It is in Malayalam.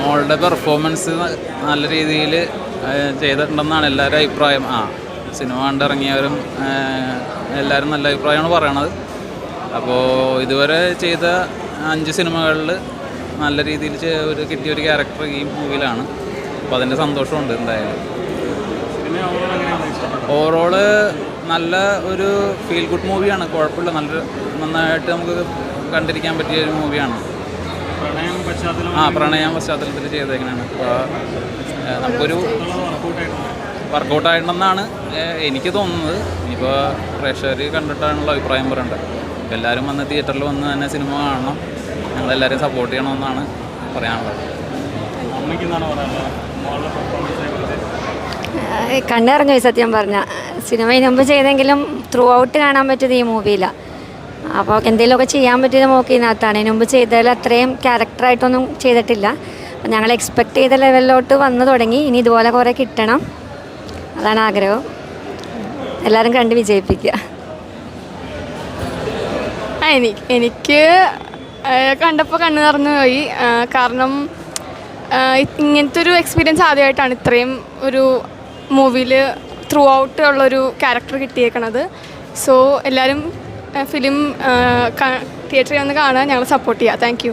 മോളുടെ പെർഫോമൻസ് നല്ല രീതിയിൽ ചെയ്തിട്ടുണ്ടെന്നാണ് എല്ലാവരും അഭിപ്രായം. ആ സിനിമ കണ്ടിറങ്ങിയവരും എല്ലാവരും നല്ല അഭിപ്രായമാണ് പറയണത്. അപ്പോൾ ഇതുവരെ ചെയ്ത അഞ്ച് സിനിമകളിൽ നല്ല രീതിയിൽ ഒരു കിട്ടിയ ഒരു ക്യാരക്ടർ ഈ മൂവിയിലാണ് അപ്പോൾ അതിന്റെ സന്തോഷമുണ്ട് എന്തായാലും. ഓവറോൾ നല്ല ഒരു ഫീൽ ഗുഡ് മൂവിയാണ് കുഴപ്പമില്ല. നല്ല നന്നായിട്ട് നമുക്ക് കണ്ടിരിക്കാൻ പറ്റിയ ഒരു മൂവിയാണ് ആ പ്രണയം പശ്ചാത്തലത്തിൽ ചെയ്തേക്കണാണ് അപ്പോൾ നമുക്കൊരു വർക്കൗട്ടായിട്ടുണ്ടെന്നാണ് എനിക്ക് തോന്നുന്നത്. ഇനിയിപ്പോൾ പ്രേക്ഷകർ കണ്ടിട്ടാണുള്ള അഭിപ്രായം പറയേണ്ടത്. എല്ലാവരും വന്ന് തിയേറ്ററിൽ വന്ന് തന്നെ സിനിമ കാണണം. ഞങ്ങളെല്ലാവരും സപ്പോർട്ട് ചെയ്യണമെന്നാണ് പറയാനുള്ളത്. കണ്ണിറങ്ങി സത്യം പറഞ്ഞ. സിനിമ മുമ്പ് ചെയ്തെങ്കിലും ത്രൂ ഔട്ട് കാണാൻ പറ്റിയത് ഈ മൂവിയിലാണ് അപ്പോൾ എന്തെങ്കിലുമൊക്കെ ചെയ്യാൻ പറ്റിയത് നോക്കി ഇതിനകത്താണ്. ഇതിനുമുമ്പ് ചെയ്തതിൽ അത്രയും ക്യാരക്ടറായിട്ടൊന്നും ചെയ്തിട്ടില്ല. ഞങ്ങൾ എക്സ്പെക്ട് ചെയ്ത ലെവലിലോട്ട് വന്നു തുടങ്ങി. ഇനി ഇതുപോലെ കുറേ കിട്ടണം. അതാണ് ആഗ്രഹം. എല്ലാവരും കണ്ട് വിജയിപ്പിക്കുക. എനിക്ക് എനിക്ക് കണ്ടപ്പോൾ കണ്ണു നിറഞ്ഞു പോയി. കാരണം ഇങ്ങനത്തെ ഒരു എക്സ്പീരിയൻസ് ആദ്യമായിട്ടാണ് ഇത്രയും ഒരു മൂവിയിൽ ത്രൂ ഔട്ട് ഉള്ളൊരു ക്യാരക്ടർ കിട്ടിയേക്കണത്. സോ എല്ലാവരും ഫിലിം തിയേറ്ററിൽ വന്ന് കാണാൻ ഞങ്ങൾ സപ്പോർട്ട് ചെയ്യുക. താങ്ക്